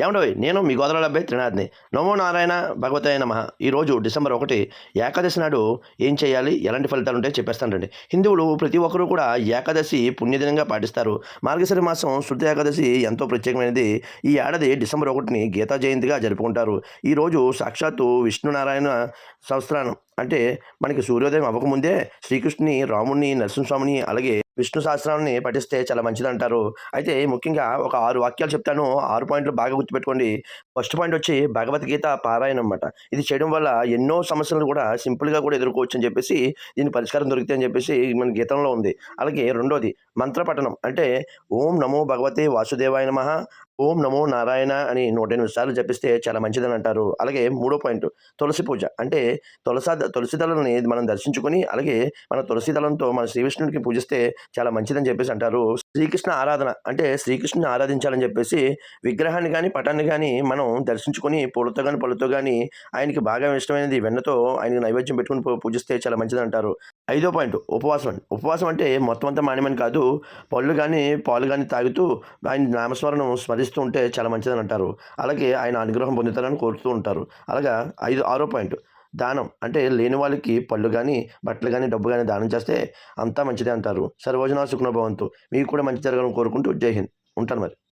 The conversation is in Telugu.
ఏమండవి నేను మీ గోదావరి అబ్బాయి త్రినాథ్ని. నమో నారాయణ భగవతాయ నమ. ఈరోజు డిసెంబర్ ఒకటి ఏకాదశి నాడు ఏం చేయాలి? ఎలాంటి ఫలితాలు ఉంటాయో చెప్పేస్తానండి హిందువులు ప్రతి ఒక్కరూ కూడా ఏకాదశి పుణ్యదినంగా పాటిస్తారు. మార్గశిర మాసం శుద్ధ ఏకాదశి ఎంతో ప్రత్యేకమైనది. ఈ ఏడాది డిసెంబర్ ఒకటిని గీతా జయంతిగా జరుపుకుంటారు. ఈరోజు సాక్షాత్తు విష్ణునారాయణ సంవత్సరానం అంటే మనకి సూర్యోదయం అవ్వకముందే శ్రీకృష్ణుని రాముడిని నరసింహస్వామిని అలాగే విష్ణు సహస్రాన్ని పఠిస్తే చాలా మంచిది అంటారు అయితే ముఖ్యంగా ఒక ఆరు వాక్యాలు చెప్తాను. ఆరు పాయింట్లు బాగా గుర్తుపెట్టుకోండి. ఫస్ట్ పాయింట్ వచ్చి భగవద్గీత పారాయణం అనమాట ఇది చేయడం వల్ల ఎన్నో సమస్యలు కూడా సింపుల్గా కూడా ఎదుర్కోవచ్చు అని చెప్పేసి దీని పరిష్కారం దొరికితే అని చెప్పేసి మన గీతంలో ఉంది. అలాగే రెండోది మంత్రపఠనం. అంటే ఓం నమో భగవతే వాసుదేవాయ నమ ఓం నమో నారాయణ అని నూట ఎనిమిది సార్లు జపిస్తే చాలా మంచిదని అంటారు. అలాగే మూడో పాయింట్ తులసి పూజ. అంటే తులసా తులసి దళాలని మనం దర్శించుకొని అలాగే మన తులసి దళంతో మన శ్రీవిష్ణుడికి పూజిస్తే చాలా మంచిదని చెప్పేసి అంటారు. శ్రీకృష్ణ ఆరాధన అంటే శ్రీకృష్ణుని ఆరాధించాలని చెప్పేసి విగ్రహాన్ని కానీ పటాన్ని కానీ మనం దర్శించుకొని పూలతో కానీ పళ్ళతో కానీ ఆయనకి బాగా ఇష్టమైనది వెన్నతో ఆయనకి నైవేద్యం పెట్టుకుని పూజిస్తే చాలా మంచిది అంటారు. ఐదో పాయింట్ ఉపవాసం. అండి ఉపవాసం అంటే మొత్తం అంతా మానేమని కాదు పళ్ళు కానీ పాలు కానీ తాగుతూ ఆయన నామస్మరణం స్మరిస్తూ ఉంటే చాలా మంచిదని అంటారు. అలాగే ఆయన అనుగ్రహం పొందుతారని కోరుతూ ఉంటారు. అలాగా ఐదు ఆరో పాయింట్. దానం. అంటే లేని వాళ్ళకి పళ్ళు కానీ బట్టలు కానీ డబ్బు కానీ దానం చేస్తే అంతా మంచిదే అంటారు. సర్వోజన సుఖన భవంతు. మీకు కూడా మంచి జరగాలని కోరుకుంటూ జై హింద్. ఉంటాను మరి.